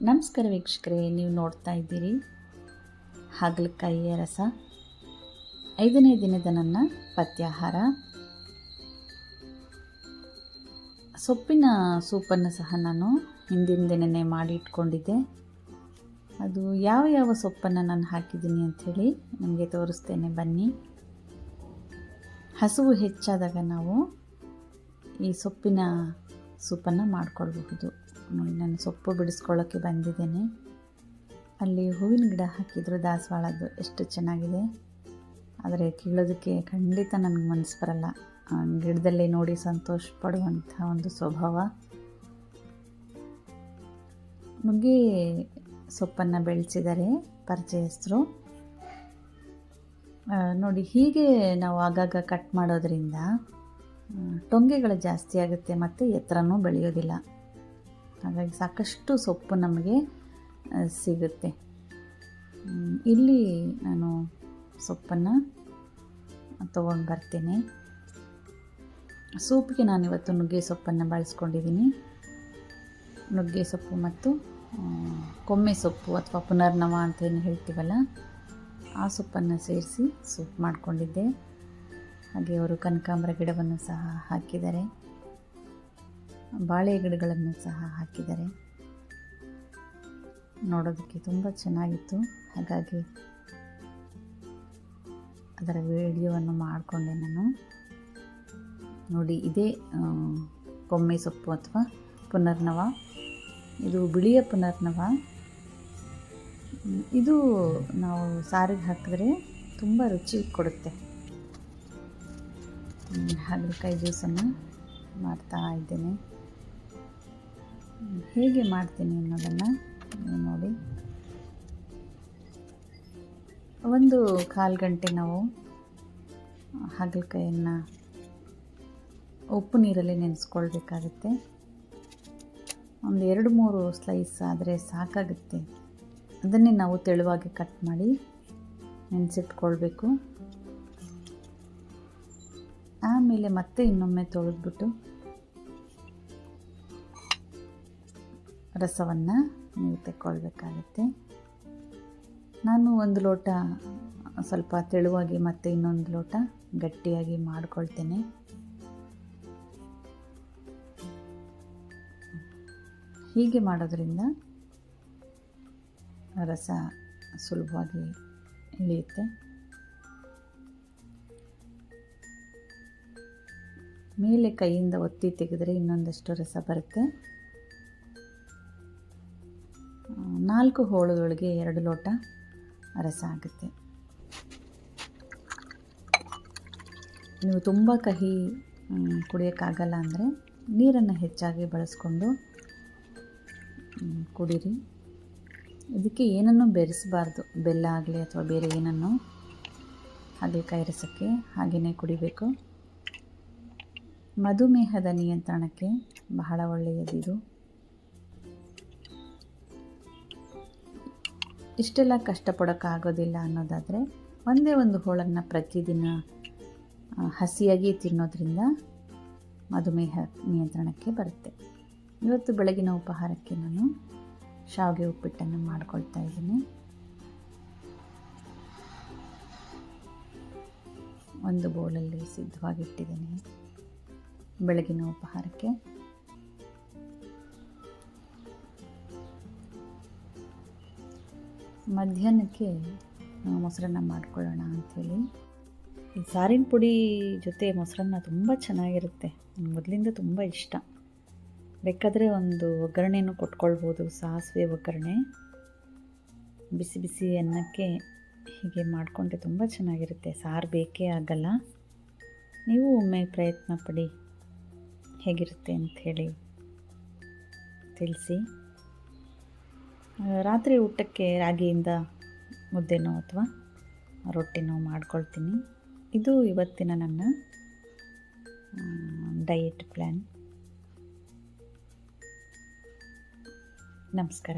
ನಮಸ್ಕಾರ ವೀಕ್ಷಕರೇ, ನೀವು ನೋಡ್ತಾ ಇದ್ದೀರಿ ಹಾಗಲಕಾಯಿಯ ರಸ. ಐದನೇ ದಿನದ ನನ್ನ ಪಥ್ಯಾಹಾರ ಸೊಪ್ಪಿನ ಸೂಪನ್ನು ಸಹ ನಾನು ಹಿಂದಿನ ದಿನನೇ ಮಾಡಿ ಇಟ್ಕೊಂಡಿದ್ದೆ ಅದು ಯಾವ ಯಾವ ಸೊಪ್ಪನ್ನು ನಾನು ಹಾಕಿದ್ದೀನಿ ಅಂಥೇಳಿ ನಿಮಗೆ ತೋರಿಸ್ತೇನೆ, ಬನ್ನಿ. ಹಸುವು ಹೆಚ್ಚಾದಾಗ ನಾವು ಈ ಸೊಪ್ಪಿನ ಸೂಪನ್ನು ಮಾಡಿಕೊಳ್ಬಹುದು. ನೋಡಿ ನಾನು ಸೊಪ್ಪು ಬಿಡಿಸ್ಕೊಳ್ಳೋಕ್ಕೆ ಬಂದಿದ್ದೇನೆ. ಅಲ್ಲಿ ಹೂವಿನ ಗಿಡ ಹಾಕಿದ್ರು ದಾಸವಾಳದ್ದು ಎಷ್ಟು ಚೆನ್ನಾಗಿದೆ. ಆದರೆ ಕೀಳೋದಕ್ಕೆ ಖಂಡಿತ ನನಗೆ ಮನಸ್ಸು ಬರಲ್ಲ. ಗಿಡದಲ್ಲಿ ನೋಡಿ ಸಂತೋಷ ಪಡುವಂಥ ಒಂದು ಸ್ವಭಾವ. ನುಗ್ಗಿ ಸೊಪ್ಪನ್ನು ಬೆಳೆಸಿದ್ದಾರೆ ಪರಿಚಯಸ್ಥರು. ಆ, ನೋಡಿ ಹೀಗೆ ನಾವು ಆಗಾಗ ಕಟ್ ಮಾಡೋದ್ರಿಂದ ಟೊಂಗೆಗಳು ಜಾಸ್ತಿ ಆಗುತ್ತೆ ಮತ್ತು ಎತ್ತರನೂ ಬೆಳೆಯೋದಿಲ್ಲ. ಹಾಗಾಗಿ ಸಾಕಷ್ಟು ಸೊಪ್ಪು ನಮಗೆ ಸಿಗುತ್ತೆ. ಇಲ್ಲಿ ನಾನು ಸೊಪ್ಪನ್ನು ತೊಗೊಂಡು ಬರ್ತೀನಿ. ಸೂಪ್ಗೆ ನಾನು ಇವತ್ತು ನುಗ್ಗೆ ಸೊಪ್ಪನ್ನು ಬಳಸ್ಕೊಂಡಿದ್ದೀನಿ. ನುಗ್ಗೆ ಸೊಪ್ಪು ಮತ್ತು ಕೊಮ್ಮೆ ಸೊಪ್ಪು ಅಥವಾ ಪುನರ್ನವ ಅಂತ ಏನು ಹೇಳ್ತೀವಲ್ಲ, ಆ ಸೊಪ್ಪನ್ನು ಸೇರಿಸಿ ಸೂಪ್ ಮಾಡಿಕೊಂಡಿದ್ದೆ. ಹಾಗೆ ಅವರು ಕನಕಾಂಬರ ಗಿಡವನ್ನು ಸಹ ಹಾಕಿದ್ದಾರೆ. ಬಾಳೆ ಗಿಡಗಳನ್ನು ಸಹ ಹಾಕಿದ್ದಾರೆ. ನೋಡೋದಕ್ಕೆ ತುಂಬ ಚೆನ್ನಾಗಿತ್ತು. ಹಾಗಾಗಿ ಅದರ ವಿಡಿಯೋವನ್ನು ಮಾಡಿಕೊಂಡೆ ನಾನು. ನೋಡಿ, ಇದೇ ಕೊಮ್ಮೆ ಸೊಪ್ಪು ಅಥವಾ ಪುನರ್ನವ. ಇದು ಬಿಳಿಯ ಪುನರ್ನವ. ಇದು ನಾವು ಸಾರಿಗೆ ಹಾಕಿದ್ರೆ ತುಂಬ ರುಚಿ ಕೊಡುತ್ತೆ. ಹಾಗಲಕಾಯಿ ಜ್ಯೂಸನ್ನು ಮಾಡ್ತಾ ಇದ್ದೇನೆ. ಹೇಗೆ ಮಾಡ್ತೀನಿ ಅನ್ನೋದನ್ನು ನೋಡಿ. ಒಂದು ಕಾಲು ಗಂಟೆ ನಾವು ಹಾಗಲಕಾಯಿಯನ್ನು ಉಪ್ಪು ನೀರಲ್ಲಿ ನೆನೆಸ್ಕೊಳ್ಬೇಕಾಗುತ್ತೆ. ಒಂದು ಎರಡು ಮೂರು ಸ್ಲೈಸ್ ಆದರೆ ಸಾಕಾಗುತ್ತೆ. ಅದನ್ನೇ ನಾವು ತೆಳುವಾಗಿ ಕಟ್ ಮಾಡಿ ನೆನೆಸಿಟ್ಕೊಳ್ಬೇಕು. ಆಮೇಲೆ ಮತ್ತೆ ಇನ್ನೊಮ್ಮೆ ತೊಳೆದ್ಬಿಟ್ಟು ರಸವನ್ನು ನೀವು ತೆಕ್ಕೊಳ್ಬೇಕಾಗತ್ತೆ. ನಾನು ಒಂದು ಲೋಟ, ಸ್ವಲ್ಪ ತೆಳುವಾಗಿ ಮತ್ತೆ ಇನ್ನೊಂದು ಲೋಟ ಗಟ್ಟಿಯಾಗಿ ಮಾಡ್ಕೊಳ್ತೇನೆ. ಹೀಗೆ ಮಾಡೋದ್ರಿಂದ ರಸ ಸುಲಭವಾಗಿ ಇಳಿಯುತ್ತೆ. ಮೇಲೆ ಕೈಯಿಂದ ಒತ್ತಿ ತೆಗೆದರೆ ಇನ್ನೊಂದಷ್ಟು ರಸ ಬರುತ್ತೆ. ನಾಲ್ಕು ಹೋಳುಗಳಿಗೆ ಎರಡು ಲೋಟ ರಸ ಆಗುತ್ತೆ. ನೀವು ತುಂಬ ಕಹಿ ಕುಡಿಯೋಕ್ಕಾಗಲ್ಲ ಅಂದರೆ ನೀರನ್ನು ಹೆಚ್ಚಾಗಿ ಬಳಸ್ಕೊಂಡು ಕುಡಿರಿ ಕುಡೀರಿ. ಇದಕ್ಕೆ ಏನನ್ನು ಬೆರೆಸಬಾರ್ದು. ಬೆಲ್ಲ ಆಗಲಿ ಅಥವಾ ಬೇರೆ ಏನನ್ನು ಕೈ ರಸಕ್ಕೆ ಹಾಗೆಯೇ ಕುಡಿಬೇಕು. ಮಧುಮೇಹದ ನಿಯಂತ್ರಣಕ್ಕೆ ಬಹಳ ಒಳ್ಳೆಯದಿದು. ಇಷ್ಟೆಲ್ಲ ಕಷ್ಟಪಡೋಕ್ಕಾಗೋದಿಲ್ಲ ಅನ್ನೋದಾದರೆ ಒಂದೇ ಒಂದು ಹೋಳನ್ನು ಪ್ರತಿದಿನ ಹಸಿಯಾಗಿ ತಿನ್ನೋದ್ರಿಂದ ಮಧುಮೇಹ ನಿಯಂತ್ರಣಕ್ಕೆ ಬರುತ್ತೆ. ಇವತ್ತು ಬೆಳಗಿನ ಉಪಹಾರಕ್ಕೆ ನಾನು ಶಾವಿಗೆ ಉಪ್ಪಿಟ್ಟನ್ನು ಮಾಡ್ಕೊಳ್ತಾ ಇದ್ದೀನಿ. ಒಂದು ಬೌಲಲ್ಲಿ ಸಿದ್ಧವಾಗಿಟ್ಟಿದ್ದೀನಿ. ಬೆಳಗಿನ ಉಪಹಾರಕ್ಕೆ. ಮಧ್ಯಾಹ್ನಕ್ಕೆ ಮೊಸರನ್ನ ಮಾಡ್ಕೊಳ್ಳೋಣ ಅಂಥೇಳಿ. ಈ ಸಾರಿನ ಪುಡಿ ಜೊತೆ ಮೊಸರನ್ನ ತುಂಬ ಚೆನ್ನಾಗಿರುತ್ತೆ. ನಂಗೆ ಮೊದಲಿಂದ ತುಂಬ ಇಷ್ಟ. ಬೇಕಾದರೆ ಒಂದು ಒಗ್ಗರಣೆನೂ ಕೊಟ್ಕೊಳ್ಬೋದು, ಸಾಸಿವೆ ಒಗ್ಗರಣೆ. ಬಿಸಿ ಬಿಸಿ ಅನ್ನಕ್ಕೆ ಹೀಗೆ ಮಾಡಿಕೊಂಡ್ರೆ ತುಂಬ ಚೆನ್ನಾಗಿರುತ್ತೆ. ಸಾರು ಬೇಕೇ ಆಗಲ್ಲ. ನೀವು ಒಮ್ಮೆ ಪ್ರಯತ್ನ ಪಡಿ. ಹೇಗಿರುತ್ತೆ ಅಂಥೇಳಿ ತಿಳಿಸಿ. ರಾತ್ರಿ ಊಟಕ್ಕೆ ರಾಗಿಯಿಂದ ಮುದ್ದೆನೋ ಅಥವಾ ರೊಟ್ಟಿನೋ ಮಾಡ್ಕೊಳ್ತೀನಿ. ಇದು ಇವತ್ತಿನ ನನ್ನ ಡಯಟ್ ಪ್ಲ್ಯಾನ್ ನಮಸ್ಕಾರ.